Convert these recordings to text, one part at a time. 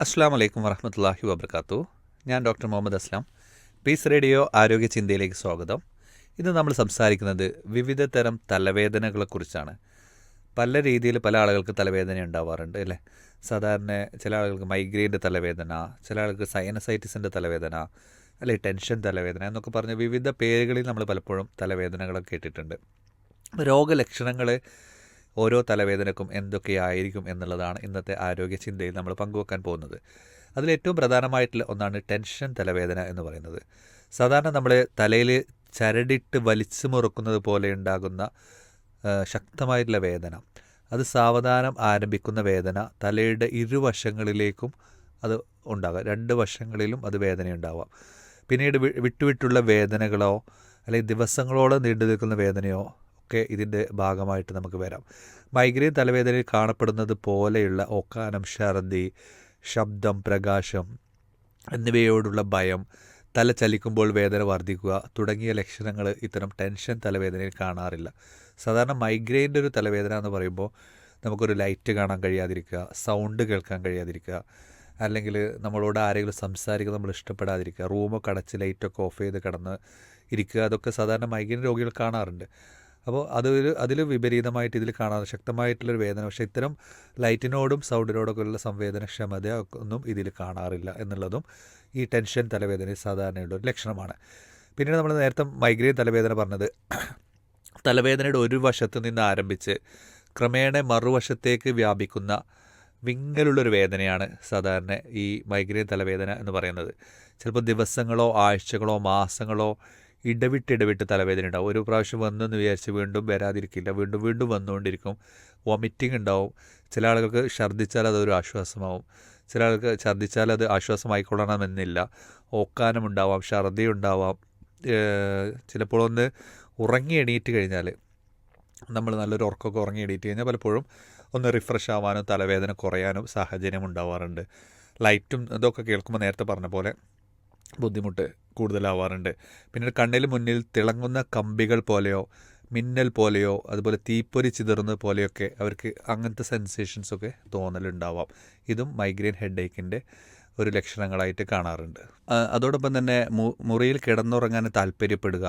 അസ്സാം വലൈക്കും വറഹമത്തല്ലാഹി വബർക്കാത്തു. ഞാൻ ഡോക്ടർ മുഹമ്മദ് അസ്ലാം. പീസ് റേഡിയോ ആരോഗ്യ ചിന്തയിലേക്ക് സ്വാഗതം. ഇന്ന് നമ്മൾ സംസാരിക്കുന്നത് വിവിധ തരം തലവേദനകളെക്കുറിച്ചാണ്. പല രീതിയിൽ പല ആളുകൾക്ക് തലവേദന ഉണ്ടാവാറുണ്ട് അല്ലേ? സാധാരണ ചില ആളുകൾക്ക് മൈഗ്രെയിന്റെ തലവേദന ചില ആളുകൾക്ക് സൈനസൈറ്റിസിന്റെ തലവേദന അല്ലെ ടെൻഷൻ തലവേദന എന്നൊക്കെ പറഞ്ഞ് വിവിധ പേരുകളിൽ നമ്മൾ പലപ്പോഴും തലവേദനകളൊക്കെ കേട്ടിട്ടുണ്ട്. രോഗലക്ഷണങ്ങൾ ഓരോ തലവേദനക്കും എന്തൊക്കെയായിരിക്കും എന്നുള്ളതാണ് ഇന്നത്തെ ആരോഗ്യ ചിന്തയിൽ നമ്മൾ പങ്കുവെക്കാൻ പോകുന്നത്. അതിലേറ്റവും പ്രധാനമായിട്ടുള്ള ഒന്നാണ് ടെൻഷൻ തലവേദന എന്ന് പറയുന്നത്. സാധാരണ നമ്മൾ തലയിൽ ചരടിട്ട് വലിച്ചു മുറുക്കുന്നത് പോലെ ഉണ്ടാകുന്ന ശക്തമായിട്ടുള്ള വേദന. അത് സാവധാനം ആരംഭിക്കുന്ന വേദന തലയുടെ ഇരുവശങ്ങളിലേക്കും അത് ഉണ്ടാകാം. രണ്ട് വശങ്ങളിലും അത് വേദന ഉണ്ടാവാം പിന്നീട് വിട്ടുവിട്ടുള്ള വേദനകളോ അല്ലെങ്കിൽ ദിവസങ്ങളോളം നീണ്ടു നിൽക്കുന്ന വേദനയോ ഒക്കെ ഇതിന്റെ ഭാഗമായിട്ട് നമുക്ക് വരാം. മൈഗ്രെയിൻ തലവേദനയിൽ കാണപ്പെടുന്നത് പോലെയുള്ള ഒക്കാനം ഛർദി ശബ്ദം പ്രകാശം എന്നിവയോടുള്ള ഭയം തല ചലിക്കുമ്പോൾ വേദന വർദ്ധിക്കുക തുടങ്ങിയ ലക്ഷണങ്ങൾ ഇത്തരം ടെൻഷൻ തലവേദനയിൽ കാണാറില്ല. സാധാരണ മൈഗ്രെയിന്റെ ഒരു തലവേദന എന്ന് പറയുമ്പോൾ നമുക്കൊരു ലൈറ്റ് കാണാൻ കഴിയാതിരിക്കുക സൗണ്ട് കേൾക്കാൻ കഴിയാതിരിക്കുക അല്ലെങ്കിൽ നമ്മളോട് ആരെങ്കിലും സംസാരിക്കുക നമ്മൾ ഇഷ്ടപ്പെടാതിരിക്കുക റൂമൊക്കെ അടച്ച് ലൈറ്റൊക്കെ ഓഫ് ചെയ്ത് കിടന്ന് ഇരിക്കുക അതൊക്കെ സാധാരണ മൈഗ്രെയിൻ രോഗികൾ കാണാറുണ്ട്. അപ്പോൾ അതൊരു അതിൽ വിപരീതമായിട്ട് ഇതിൽ കാണാൻ ശക്തമായിട്ടുള്ളൊരു വേദന. പക്ഷേ ഇത്തരം ലൈറ്റിനോടും സൗണ്ടിനോടൊക്കെ ഉള്ള സംവേദനക്ഷമത ഒന്നും ഇതിൽ കാണാറില്ല എന്നുള്ളതും ഈ ടെൻഷൻ തലവേദന സാധാരണയുള്ള ഒരു ലക്ഷണമാണ്. പിന്നീട് നമ്മൾ നേരത്തെ മൈഗ്രെയിൻ തലവേദന പറഞ്ഞത്. തലവേദനയുടെ ഒരു വശത്ത് നിന്ന് ആരംഭിച്ച് ക്രമേണ മറുവശത്തേക്ക് വ്യാപിക്കുന്ന വിങ്ങലുള്ളൊരു വേദനയാണ് സാധാരണ ഈ മൈഗ്രെയിൻ തലവേദന എന്ന് പറയുന്നത്. ചിലപ്പോൾ ദിവസങ്ങളോ ആഴ്ചകളോ മാസങ്ങളോ ഇടവിട്ടിടവിട്ട് തലവേദന ഉണ്ടാവും ഒരു പ്രാവശ്യം വന്നെന്ന് വിചാരിച്ച് വീണ്ടും വരാതിരിക്കില്ല. വീണ്ടും വീണ്ടും വന്നുകൊണ്ടിരിക്കും. വൊമിറ്റിംഗ് ഉണ്ടാവും. ചില ആളുകൾക്ക് ഛർദ്ദിച്ചാൽ അതൊരു ആശ്വാസമാവും. ചില ആൾക്ക് ഛർദ്ദിച്ചാൽ അത് ആശ്വാസമായിക്കൊള്ളണമെന്നില്ല. ഓക്കാനം ഉണ്ടാവാം ഛർദി ഉണ്ടാവാം ചിലപ്പോൾ ഒന്ന് ഉറങ്ങി എണീറ്റ് കഴിഞ്ഞാൽ നമ്മൾ നല്ലൊരു ഉറക്കമൊക്കെ ഉറങ്ങി എണീറ്റ് കഴിഞ്ഞാൽ പലപ്പോഴും ഒന്ന് റിഫ്രഷ് ആവാനും തലവേദന കുറയാനും സാഹചര്യം ഉണ്ടാവാറുണ്ട് ലൈറ്റും ഇതൊക്കെ കേൾക്കുമ്പോൾ നേരത്തെ പറഞ്ഞ പോലെ ബുദ്ധിമുട്ട് കൂടുതലാവാറുണ്ട്. പിന്നീട് കണ്ണിൽ മുന്നിൽ തിളങ്ങുന്ന കമ്പികൾ പോലെയോ മിന്നൽ പോലെയോ അതുപോലെ തീപ്പൊരി ചിതറുന്നത് പോലെയൊക്കെ അവർക്ക് അങ്ങനത്തെ സെൻസേഷൻസൊക്കെ തോന്നലുണ്ടാവാം. ഇതും മൈഗ്രെയിൻ ഹെഡേക്കിന്റെ ഒരു ലക്ഷണങ്ങളായിട്ട് കാണാറുണ്ട്. അതോടൊപ്പം തന്നെ മുറിയിൽ കിടന്നുറങ്ങാൻ താല്പര്യപ്പെടുക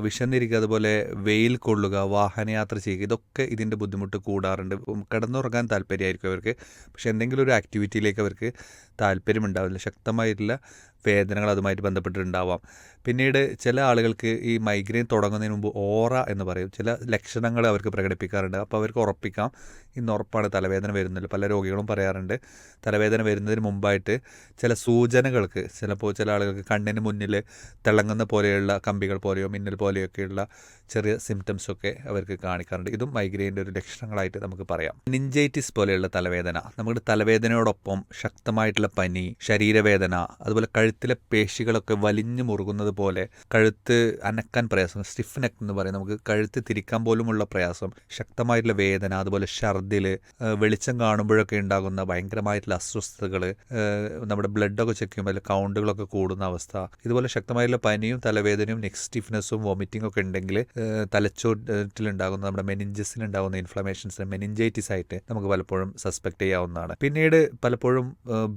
വിശന്നിരിക്കുക അതുപോലെ വെയിൽ കൊള്ളുക വാഹനയാത്ര ചെയ്യുക ഇതൊക്കെ ഇതിന്റെ ബുദ്ധിമുട്ട് കൂടാറുണ്ട്. കിടന്നുറങ്ങാൻ താല്പര്യമായിരിക്കും അവർക്ക്. പക്ഷേ എന്തെങ്കിലും ഒരു ആക്ടിവിറ്റിയിലേക്ക് അവർക്ക് താല്പര്യമുണ്ടാവില്ല ശക്തമായിട്ടുള്ള വേദനകൾ അതുമായിട്ട് ബന്ധപ്പെട്ടിട്ടുണ്ടാവാം. പിന്നീട് ചില ആളുകൾക്ക് ഈ മൈഗ്രെയിൻ തുടങ്ങുന്നതിന് മുമ്പ് ഓറ എന്ന് പറയും. ചില ലക്ഷണങ്ങൾ അവർക്ക് പ്രകടിപ്പിക്കാറുണ്ട്. അപ്പോൾ അവർക്ക് ഉറപ്പിക്കാം. ഇന്ന് ഉറപ്പാണ് തലവേദന വരുന്നില്ല. പല രോഗികളും പറയാറുണ്ട്. തലവേദന വരുന്നതിന് മുമ്പായിട്ട് ചില സൂചനകൾക്ക് ചിലപ്പോൾ ചില ആളുകൾക്ക് കണ്ണിന് മുന്നിൽ തിളങ്ങുന്ന പോലെയുള്ള കമ്പികൾ പോലെയോ മിന്നൽ പോലെയൊക്കെയുള്ള ചെറിയ സിംറ്റംസ് ഒക്കെ അവർക്ക് കാണിക്കാറുണ്ട്. ഇതും മൈഗ്രെയിന്റെ ഒരു ലക്ഷണങ്ങളായിട്ട് നമുക്ക് പറയാം. നിഞ്ചൈറ്റിസ് പോലെയുള്ള തലവേദന. നമ്മുടെ തലവേദനയോടൊപ്പം ശക്തമായിട്ടുള്ള പനി ശരീരവേദന അതുപോലെ കഴുത്തിലെ പേശികളൊക്കെ വലിഞ്ഞു മുറുകുന്നത് പോലെ കഴുത്ത് അനക്കാൻ പ്രയാസം സ്റ്റിഫ് നെക്ക് എന്ന് പറയും. നമുക്ക് കഴുത്ത് തിരിക്കാൻ പോലുമുള്ള പ്രയാസം ശക്തമായിട്ടുള്ള വേദന അതുപോലെ ഛർദിൽ വെളിച്ചം കാണുമ്പോഴൊക്കെ ഉണ്ടാകുന്ന ഭയങ്കരമായിട്ടുള്ള അസ്വസ്ഥതകൾ നമ്മുടെ ബ്ലഡൊക്കെ ചെക്ക് ചെയ്യുമ്പോൾ കൗണ്ടുകളൊക്കെ കൂടുന്ന അവസ്ഥ ഇതുപോലെ ശക്തമായിട്ടുള്ള പനിയും തലവേദനയും നെക്ക് സ്റ്റിഫ്നെസ്സും വോമിറ്റിംഗ് ഒക്കെ ഉണ്ടെങ്കിൽ തലച്ചോട്ടിലുണ്ടാകുന്ന നമ്മുടെ മെനിഞ്ചസിലുണ്ടാകുന്ന ഇൻഫ്ലമേഷൻസ് മെനിഞ്ചൈറ്റിസ് ആയിട്ട് നമുക്ക് പലപ്പോഴും സസ്പെക്ട് ചെയ്യാവുന്നതാണ്. പിന്നീട് പലപ്പോഴും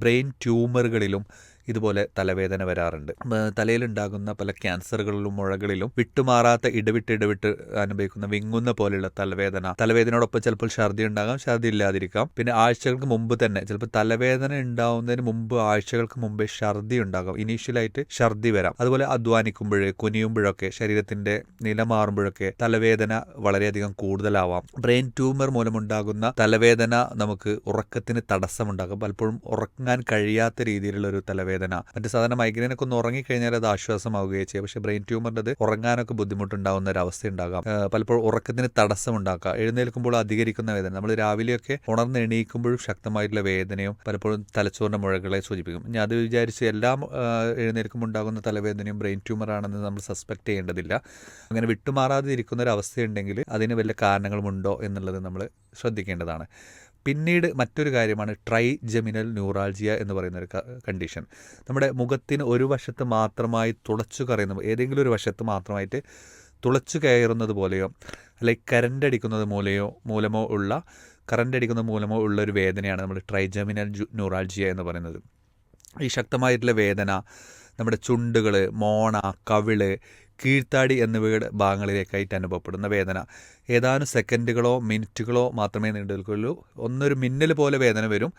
ബ്രെയിൻ ട്യൂമറുകളിലും ഇതുപോലെ തലവേദന വരാറുണ്ട്. തലയിലുണ്ടാകുന്ന പല ക്യാൻസറുകളിലും മുഴകളിലും വിട്ടുമാറാത്ത ഇടവിട്ട് ഇടവിട്ട് അനുഭവിക്കുന്ന വിങ്ങുന്ന പോലെയുള്ള തലവേദന. തലവേദനയോടൊപ്പം ചിലപ്പോൾ ഛർദി ഉണ്ടാകാം ഛർദി ഇല്ലാതിരിക്കാം. പിന്നെ ആഴ്ചകൾക്ക് മുമ്പ് തന്നെ ചിലപ്പോൾ തലവേദന ഉണ്ടാവുന്നതിന് മുമ്പ് ആഴ്ചകൾക്ക് മുമ്പേ ഛർദി ഉണ്ടാകാം. ഇനീഷ്യലായിട്ട് ഛർദി വരാം. അതുപോലെ അധ്വാനിക്കുമ്പോൾ കുനിയുമ്പോഴൊക്കെ ശരീരത്തിന്റെ നില മാറുമ്പോഴൊക്കെ തലവേദന വളരെയധികം കൂടുതലാവാം. ബ്രെയിൻ ട്യൂമർ മൂലമുണ്ടാകുന്ന തലവേദന നമുക്ക് ഉറക്കത്തിന് തടസ്സമുണ്ടാകും. പലപ്പോഴും ഉറങ്ങാൻ കഴിയാത്ത രീതിയിലുള്ള ഒരു തലവേദന മറ്റു സാധാരണ മൈഗ്രെയിനൊക്കെ ഒന്ന് ഉറങ്ങിക്കഴിഞ്ഞാൽ അത് ആശ്വാസമാവുകയും ചെയ്യും. പക്ഷേ ബ്രെയിൻ ട്യൂമറിന്റെ ഉറങ്ങാനൊക്കെ ബുദ്ധിമുട്ടുണ്ടാകുന്ന ഒരു അവസ്ഥ ഉണ്ടാകാം പലപ്പോഴും ഉറക്കത്തിന് തടസ്സം ഉണ്ടാക്കുക എഴുന്നേൽക്കുമ്പോൾ അധികരിക്കുന്ന വേദന. നമ്മൾ രാവിലെയൊക്കെ ഉണർന്ന് എണീക്കുമ്പോഴും ശക്തമായിട്ടുള്ള വേദനയും പലപ്പോഴും തലച്ചോറിന്റെ മുഴകളെ സൂചിപ്പിക്കും. ഞാൻ അത് വിചാരിച്ച് എല്ലാം എഴുന്നേൽക്കുമ്പോൾ ഉണ്ടാകുന്ന തലവേദനയും ബ്രെയിൻ ട്യൂമറാണെന്ന് നമ്മൾ സസ്പെക്ട് ചെയ്യേണ്ടതില്ല. അങ്ങനെ വിട്ടുമാറാതെ ഇരിക്കുന്ന ഒരു അവസ്ഥയുണ്ടെങ്കിൽ അതിന് വല്ല കാരണങ്ങളുമുണ്ടോ എന്നുള്ളത് നമ്മൾ ശ്രദ്ധിക്കേണ്ടതാണ്. പിന്നീട് മറ്റൊരു കാര്യമാണ് ട്രൈ ജെമിനൽ ന്യൂറാൾജിയ എന്ന് പറയുന്ന ഒരു കണ്ടീഷൻ. നമ്മുടെ മുഖത്തിന് ഒരു വശത്ത് മാത്രമായി തുളച്ചു കറയുന്ന ഏതെങ്കിലും ഒരു വശത്ത് മാത്രമായിട്ട് തുളച്ചു കയറുന്നത് പോലെയോ അല്ലെങ്കിൽ കരണ്ടടിക്കുന്നത് മൂലയോ മൂലമോ ഉള്ള കറണ്ട് അടിക്കുന്ന മൂലമോ ഉള്ളൊരു വേദനയാണ് നമ്മൾ ട്രൈജമിനൽ ന്യൂറാൾജിയ എന്ന് പറയുന്നത്. ഈ ശക്തമായിട്ടുള്ള വേദന നമ്മുടെ ചുണ്ടുകൾ മോണ കവിൾ കീഴ്ത്താടി എന്നിവയുടെ ഭാഗങ്ങളിലേക്കായിട്ട് അനുഭവപ്പെടുന്ന വേദന. ഏതാനും സെക്കൻഡുകളോ മിനിറ്റുകളോ മാത്രമേ നീണ്ടു നിൽക്കുള്ളൂ ഒന്നൊരു മിന്നൽ പോലെ വേദന വരും.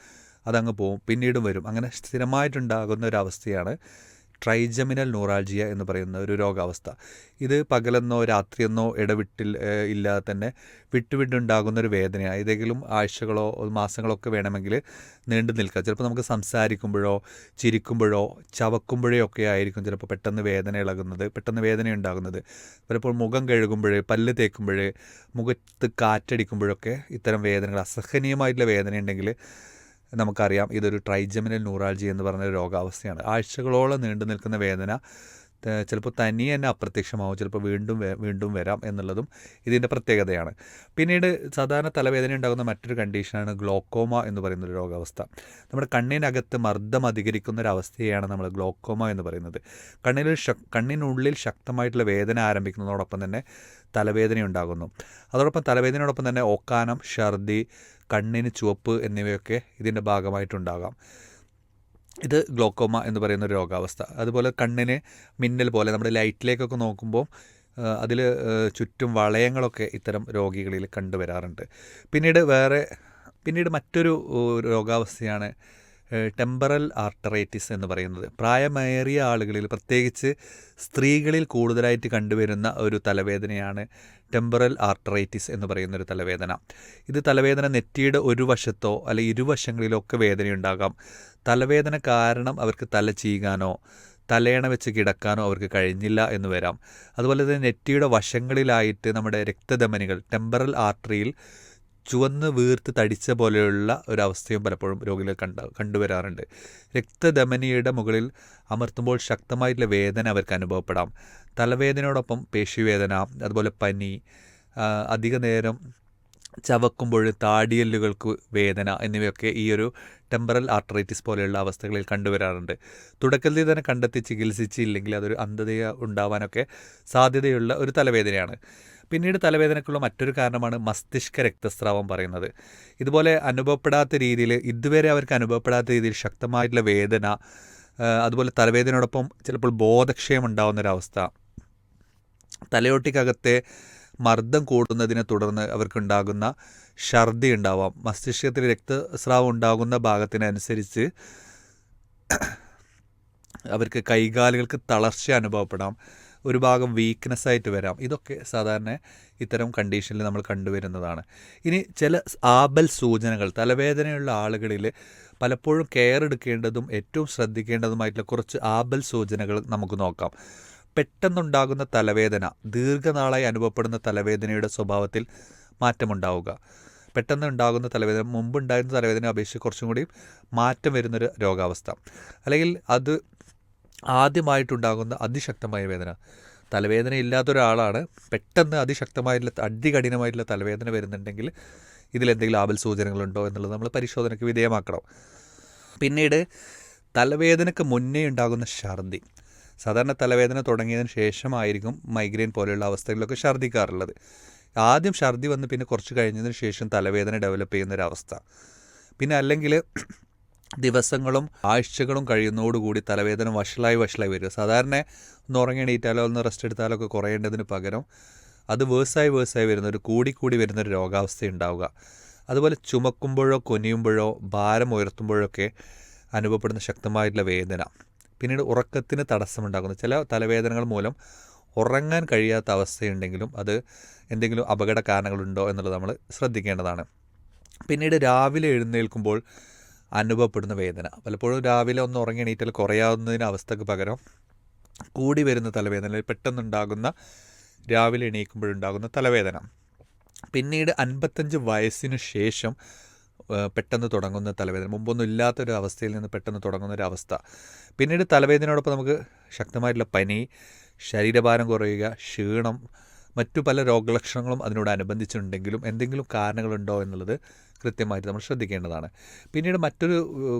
അതങ്ങ് പോവും. പിന്നീടും വരും. അങ്ങനെ സ്ഥിരമായിട്ടുണ്ടാകുന്ന ഒരു അവസ്ഥയാണ് ട്രൈജമിനൽ ന്യൂറാൾജിയ എന്ന് പറയുന്ന ഒരു രോഗാവസ്ഥ. ഇത് പകലെന്നോ രാത്രിയെന്നോ ഇടവിട്ടിൽ ഇല്ലാതെ തന്നെ വിട്ടുവിട്ടുണ്ടാകുന്ന ഒരു വേദനയാണ് ഏതെങ്കിലും ആഴ്ചകളോ മാസങ്ങളോ ഒക്കെ വേണമെങ്കിൽ നീണ്ടു നിൽക്കുക. ചിലപ്പോൾ നമുക്ക് സംസാരിക്കുമ്പോഴോ ചിരിക്കുമ്പോഴോ ചവക്കുമ്പോഴോ ഒക്കെ ആയിരിക്കും ചിലപ്പോൾ പെട്ടെന്ന് വേദന ഇളകുന്നത് പെട്ടെന്ന് വേദന ഉണ്ടാകുന്നത്. ചിലപ്പോൾ മുഖം കഴുകുമ്പോൾ പല്ല് തേക്കുമ്പോൾ മുഖത്ത് കാറ്റടിക്കുമ്പോഴൊക്കെ ഇത്തരം വേദനകൾ അസഹനീയമായിട്ടുള്ള വേദന ഉണ്ടെങ്കിൽ നമുക്കറിയാം. ഇതൊരു ട്രൈജമിനൽ ന്യൂറാൾജി എന്ന് പറഞ്ഞ രോഗാവസ്ഥയാണ്. ആഴ്ചകളോളം നീണ്ടു നിൽക്കുന്ന വേദന ചിലപ്പോൾ തനി തന്നെ അപ്രത്യക്ഷമാവും ചിലപ്പോൾ വീണ്ടും വീണ്ടും വരാം എന്നുള്ളതും ഇതിന്റെ പ്രത്യേകതയാണ്. പിന്നീട് സാധാരണ തലവേദന ഉണ്ടാകുന്ന മറ്റൊരു കണ്ടീഷനാണ് ഗ്ലോക്കോമ എന്ന് പറയുന്ന ഒരു രോഗാവസ്ഥ. നമ്മുടെ കണ്ണിനകത്ത് മർദ്ദം അധികരിക്കുന്ന ഒരു അവസ്ഥയാണ് നമ്മൾ ഗ്ലോക്കോമ എന്ന് പറയുന്നത്. കണ്ണിൽ കണ്ണിനുള്ളിൽ ശക്തമായിട്ടുള്ള വേദന ആരംഭിക്കുന്നതോടൊപ്പം തന്നെ തലവേദന ഉണ്ടാകുന്നു. അതോടൊപ്പം തലവേദനയോടൊപ്പം തന്നെ ഓക്കാനം ഛർദി കണ്ണിന് ചുവപ്പ് എന്നിവയൊക്കെ ഇതിന്റെ ഭാഗമായിട്ടുണ്ടാകാം. ഇത് ഗ്ലോക്കോമ എന്ന് പറയുന്ന ഒരു രോഗാവസ്ഥ. അതുപോലെ കണ്ണിന് മിന്നൽ പോലെ നമ്മുടെ ലൈറ്റിലേക്കൊക്കെ നോക്കുമ്പോൾ അതിൽ ചുറ്റും വളയങ്ങളൊക്കെ ഇത്തരം രോഗികളിൽ കണ്ടുവരാറുണ്ട്. പിന്നീട് വേറെ പിന്നീട് മറ്റൊരു രോഗാവസ്ഥയാണ് ടെമ്പറൽ ആർട്ടറൈറ്റിസ് എന്ന് പറയുന്നത്. പ്രായമേറിയ ആളുകളിൽ പ്രത്യേകിച്ച് സ്ത്രീകളിൽ കൂടുതലായിട്ട് കണ്ടുവരുന്ന ഒരു തലവേദനയാണ് ടെമ്പറൽ ആർട്ടറൈറ്റിസ് എന്ന് പറയുന്ന ഒരു തലവേദന. ഇത് തലവേദന നെറ്റിയുടെ ഒരു വശത്തോ അല്ലെങ്കിൽ ഇരുവശങ്ങളിലോ ഒക്കെ വേദനയുണ്ടാകാം. തലവേദന കാരണം അവർക്ക് തല ചീകാനോ തലേണ വെച്ച് കിടക്കാനോ അവർക്ക് കഴിഞ്ഞില്ല എന്ന് വരാം. അതുപോലെ തന്നെ നെറ്റിയുടെ വശങ്ങളിലായിട്ട് നമ്മുടെ രക്തധമനികൾ ടെമ്പറൽ ആർട്ടറിയിൽ ചുവന്ന് വീർത്ത് തടിച്ച പോലെയുള്ള ഒരവസ്ഥയും പലപ്പോഴും രോഗികൾ കണ്ട കണ്ടുവരാറുണ്ട്. രക്തധമനിയുടെ മുകളിൽ അമർത്തുമ്പോൾ ശക്തമായിട്ടുള്ള വേദന അവർക്ക് അനുഭവപ്പെടാം. തലവേദനയോടൊപ്പം പേശിവേദന അതുപോലെ പനി അധിക നേരം ചവക്കുമ്പോൾ താടിയല്ലുകൾക്ക് വേദന എന്നിവയൊക്കെ ഈ ഒരു ടെമ്പറൽ ആർട്ടറൈറ്റിസ് പോലെയുള്ള അവസ്ഥകളിൽ കണ്ടുവരാറുണ്ട്. തുടക്കത്തിൽ തന്നെ കണ്ടെത്തി ചികിത്സിച്ചില്ലെങ്കിൽ അതൊരു അന്ധതയ ഉണ്ടാവാനൊക്കെ സാധ്യതയുള്ള ഒരു തലവേദനയാണ്. പിന്നീട് തലവേദനയ്ക്കുള്ള മറ്റൊരു കാരണമാണ് മസ്തിഷ്ക രക്തസ്രാവം പറയുന്നത്. ഇതുപോലെ അനുഭവപ്പെടാത്ത രീതിയിൽ ഇതുവരെ അവർക്ക് അനുഭവപ്പെടാത്ത രീതിയിൽ ശക്തമായിട്ടുള്ള വേദന അതുപോലെ തലവേദനയോടൊപ്പം ചിലപ്പോൾ ബോധക്ഷയം ഉണ്ടാവുന്നൊരവസ്ഥ തലയോട്ടിക്കകത്തെ മർദ്ദം കൂടുന്നതിനെ തുടർന്ന് അവർക്കുണ്ടാകുന്ന ഛർദി ഉണ്ടാവാം മസ്തിഷ്കത്തിൽ രക്തസ്രാവം ഉണ്ടാകുന്ന ഭാഗത്തിനനുസരിച്ച് അവർക്ക് കൈകാലുകൾക്ക് തളർച്ച അനുഭവപ്പെടാം. ഒരു ഭാഗം വീക്ക്നെസ് ആയിട്ട് വരാം. ഇതൊക്കെ സാധാരണ ഇത്തരം കണ്ടീഷനിൽ നമ്മൾ കണ്ടുവരുന്നതാണ്. ഇനി ചില ആബൽ സൂചനകൾ. തലവേദനയുള്ള ആളുകളിൽ പലപ്പോഴും കെയർ എടുക്കേണ്ടതും ഏറ്റവും ശ്രദ്ധിക്കേണ്ടതുമായിട്ടുള്ള കുറച്ച് ആബൽ സൂചനകൾ നമുക്ക് നോക്കാം. പെട്ടെന്നുണ്ടാകുന്ന തലവേദന ദീർഘനാളായി അനുഭവപ്പെടുന്ന തലവേദനയുടെ സ്വഭാവത്തിൽ മാറ്റമുണ്ടാവുക. പെട്ടെന്ന് ഉണ്ടാകുന്ന തലവേദന മുമ്പുണ്ടായിരുന്ന തലവേദന അപേക്ഷിച്ച് കുറച്ചും കൂടി മാറ്റം വരുന്നൊരു രോഗാവസ്ഥ. അല്ലെങ്കിൽ അത് ആദ്യമായിട്ടുണ്ടാകുന്ന അതിശക്തമായ വേദന. തലവേദന ഇല്ലാത്ത ഒരാളാണ് പെട്ടെന്ന് അതിശക്തമായിട്ടുള്ള അതികഠിനമായിട്ടുള്ള തലവേദന വരുന്നുണ്ടെങ്കിൽ ഇതിലെന്തെങ്കിലും ആപൽ സൂചനകളുണ്ടോ എന്നുള്ളത് നമ്മൾ പരിശോധനയ്ക്ക് വിധേയമാക്കണം. പിന്നീട് തലവേദനയ്ക്ക് മുന്നേ ഉണ്ടാകുന്ന ഛർദി. സാധാരണ തലവേദന തുടങ്ങിയതിന് ശേഷമായിരിക്കും മൈഗ്രെയിൻ പോലെയുള്ള അവസ്ഥകളിലൊക്കെ ഛർദ്ദിക്കാറുള്ളത്. ആദ്യം ഛർദി വന്ന് പിന്നെ കുറച്ച് കഴിഞ്ഞതിന് ശേഷം തലവേദന ഡെവലപ്പ് ചെയ്യുന്നൊരവസ്ഥ പിന്നെ അല്ലെങ്കിൽ ദിവസങ്ങളും ആഴ്ചകളും കഴിയുന്നതോടുകൂടി തലവേദന വഷളായി വഷളായി വരിക. സാധാരണ ഒന്ന് ഉറങ്ങി എണീറ്റാലോ ഒന്ന് റെസ്റ്റ് എടുത്താലോ ഒക്കെ കുറയേണ്ടതിന് പകരം അത് വേഴ്സായി വേഴ്സായി വരുന്ന ഒരു കൂടിക്കൂടി വരുന്ന ഒരു രോഗാവസ്ഥ ഉണ്ടാവുക. അതുപോലെ ചുമക്കുമ്പോഴോ കൊനിയുമ്പോഴോ ഭാരം ഉയർത്തുമ്പോഴൊക്കെ അനുഭവപ്പെടുന്ന ശക്തമായിട്ടുള്ള വേദന. പിന്നീട് ഉറക്കത്തിന് തടസ്സമുണ്ടാകുന്നു ചില തലവേദനകൾ മൂലം ഉറങ്ങാൻ കഴിയാത്ത അവസ്ഥയുണ്ടെങ്കിലും അത് എന്തെങ്കിലും അപകട കാരണങ്ങളുണ്ടോ എന്നുള്ളത് നമ്മൾ ശ്രദ്ധിക്കേണ്ടതാണ്. പിന്നീട് രാവിലെ എഴുന്നേൽക്കുമ്പോൾ അനുഭവപ്പെടുന്ന വേദന. പലപ്പോഴും രാവിലെ ഒന്ന് ഉറങ്ങി എണീറ്റാൽ കുറയാവുന്നതിന് അവസ്ഥക്ക് പകരം കൂടി വരുന്ന തലവേദന പെട്ടെന്നുണ്ടാകുന്ന രാവിലെ എണീക്കുമ്പോഴുണ്ടാകുന്ന തലവേദന. പിന്നീട് അൻപത്തഞ്ച് വയസ്സിന് ശേഷം പെട്ടെന്ന് തുടങ്ങുന്ന തലവേദന. മുമ്പൊന്നും ഇല്ലാത്തൊരു അവസ്ഥയിൽ നിന്ന് പെട്ടെന്ന് തുടങ്ങുന്ന ഒരു അവസ്ഥ. പിന്നീട് തലവേദനയോടൊപ്പം നമുക്ക് ശക്തമായിട്ടുള്ള പനി ശരീരഭാരം കുറയുക ക്ഷീണം മറ്റു പല രോഗലക്ഷണങ്ങളും അതിനോട് അതിനോടനുബന്ധിച്ചുണ്ടെങ്കിലും എന്തെങ്കിലും കാരണങ്ങളുണ്ടോ എന്നുള്ളത് കൃത്യമായിട്ട് നമ്മൾ ശ്രദ്ധിക്കേണ്ടതാണ്. പിന്നീട് മറ്റൊരു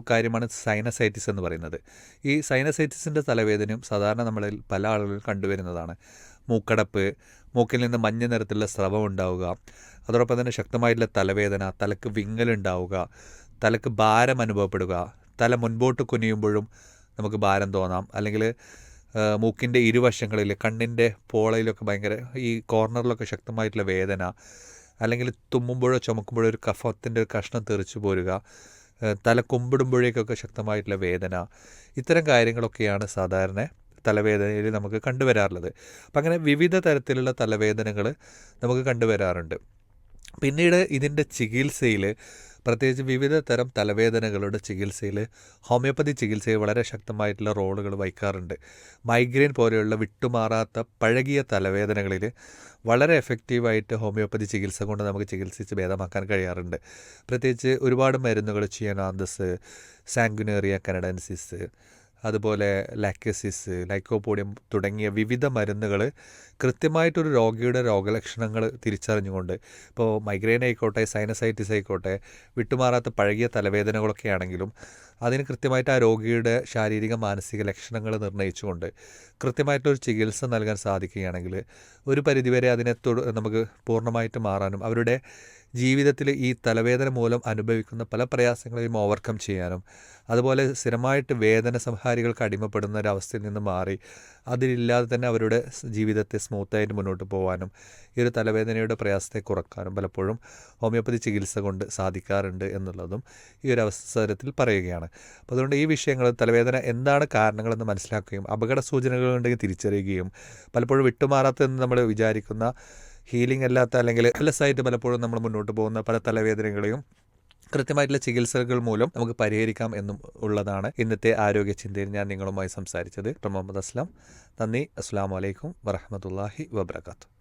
കാര്യമാണ് സൈനസൈറ്റിസ് എന്ന് പറയുന്നത്. ഈ സൈനസൈറ്റിസിന്റെ തലവേദനയും സാധാരണ നമ്മളിൽ പല ആളുകളിൽ കണ്ടുവരുന്നതാണ്. മൂക്കടപ്പ് മൂക്കിൽ നിന്ന് മഞ്ഞ നിറത്തിലുള്ള സ്രവം ഉണ്ടാവുക. അതോടൊപ്പം തന്നെ ശക്തമായിട്ടുള്ള തലവേദന തലക്ക് വിങ്ങലുണ്ടാവുക തലക്ക് ഭാരം അനുഭവപ്പെടുക. തല മുൻപോട്ട് കുനിയുമ്പോഴും നമുക്ക് ഭാരം തോന്നാം. അല്ലെങ്കിൽ മൂക്കിന്റെ ഇരുവശങ്ങളിൽ കണ്ണിന്റെ പോളയിലൊക്കെ ഭയങ്കര ഈ കോർണറിലൊക്കെ ശക്തമായിട്ടുള്ള വേദന. അല്ലെങ്കിൽ തുമ്മുമ്പോഴോ ചുമക്കുമ്പോഴോ ഒരു കഫത്തിന്റെ ഒരു കഷ്ണം തെറിച്ചു പോരുക. തല കുമ്പിടുമ്പോഴേക്കൊക്കെ ശക്തമായിട്ടുള്ള വേദന. ഇത്തരം കാര്യങ്ങളൊക്കെയാണ് സാധാരണ തലവേദനയിൽ നമുക്ക് കണ്ടുവരാറുള്ളത്. അപ്പം അങ്ങനെ വിവിധ തരത്തിലുള്ള തലവേദനകൾ നമുക്ക് കണ്ടുവരാറുണ്ട്. പിന്നീട് ഇതിന്റെ ചികിത്സയിൽ പ്രത്യേകിച്ച് വിവിധ തരം തലവേദനകളുടെ ചികിത്സയിൽ ഹോമിയോപ്പതി ചികിത്സയിൽ വളരെ ശക്തമായിട്ടുള്ള റോളുകൾ വഹിക്കാറുണ്ട്. മൈഗ്രെയിൻ പോലെയുള്ള വിട്ടുമാറാത്ത പഴകിയ തലവേദനകളിൽ വളരെ എഫക്റ്റീവായിട്ട് ഹോമിയോപ്പതി ചികിത്സ കൊണ്ട് നമുക്ക് ചികിത്സിച്ച് ഭേദമാക്കാൻ കഴിയാറുണ്ട്. പ്രത്യേകിച്ച് ഒരുപാട് മരുന്നുകൾ ചിയനാന്തസ് സാങ്കുനേറിയ കനഡൻസിസ് അതുപോലെ ലാക്കസിസ് ലൈക്കോപോഡിയം തുടങ്ങിയ വിവിധ മരുന്നുകൾ കൃത്യമായിട്ടൊരു രോഗിയുടെ രോഗലക്ഷണങ്ങൾ തിരിച്ചറിഞ്ഞുകൊണ്ട് ഇപ്പോൾ മൈഗ്രെയിൻ ആയിക്കോട്ടെ സൈനസൈറ്റിസ് ആയിക്കോട്ടെ വിട്ടുമാറാത്ത പഴകിയ തലവേദനകളൊക്കെ ആണെങ്കിലും അതിന് കൃത്യമായിട്ട് ആ രോഗിയുടെ ശാരീരിക മാനസിക ലക്ഷണങ്ങൾ നിർണയിച്ചുകൊണ്ട് കൃത്യമായിട്ടൊരു ചികിത്സ നൽകാൻ സാധിക്കുകയാണെങ്കിൽ ഒരു പരിധിവരെ അതിനെ നമുക്ക് പൂർണമായിട്ട് മാറാനും അവരുടെ ജീവിതത്തിൽ ഈ തലവേദന മൂലം അനുഭവിക്കുന്ന പല പ്രയാസങ്ങളെയും ഓവർകം ചെയ്യാനും അതുപോലെ സ്ഥിരമായിട്ട് വേദന സംഹാരികൾക്ക് അടിമപ്പെടുന്ന ഒരവസ്ഥയിൽ നിന്ന് മാറി അതിലില്ലാതെ തന്നെ അവരുടെ ജീവിതത്തെ സ്മൂത്തായിട്ട് മുന്നോട്ട് പോകാനും ഈ ഒരു തലവേദനയുടെ പ്രയാസത്തെ കുറക്കാനും പലപ്പോഴും ഹോമിയോപ്പതി ചികിത്സ കൊണ്ട് സാധിക്കാറുണ്ട് എന്നുള്ളതും ഈ ഒരു അവസരത്തിൽ പറയുകയാണ്. അപ്പോൾ അതുകൊണ്ട് ഈ വിഷയങ്ങൾ തലവേദന എന്താണ് കാരണങ്ങളെന്ന് മനസ്സിലാക്കുകയും അപകട സൂചനകൾ ഉണ്ടെങ്കിൽ തിരിച്ചറിയുകയും പലപ്പോഴും വിട്ടുമാറാത്തതെന്ന് നമ്മൾ വിചാരിക്കുന്ന ഹീലിംഗ് അല്ലാത്ത അല്ലെങ്കിൽ ആയിട്ട് പലപ്പോഴും നമ്മൾ മുന്നോട്ട് പോകുന്ന പല തലവേദനകളെയും കൃത്യമായിട്ടുള്ള ചികിത്സകൾ മൂലം നമുക്ക് പരിഹരിക്കാം എന്നും ഉള്ളതാണ് ഇന്നത്തെ ആരോഗ്യ ചിന്തയിൽ ഞാൻ നിങ്ങളുമായി സംസാരിച്ചത് മുഹമ്മദ് അസ്ലാം. നന്ദി. അസ്സാം വലൈക്കും വറഹമത്തല്ലാഹി വബർക്കാത്തു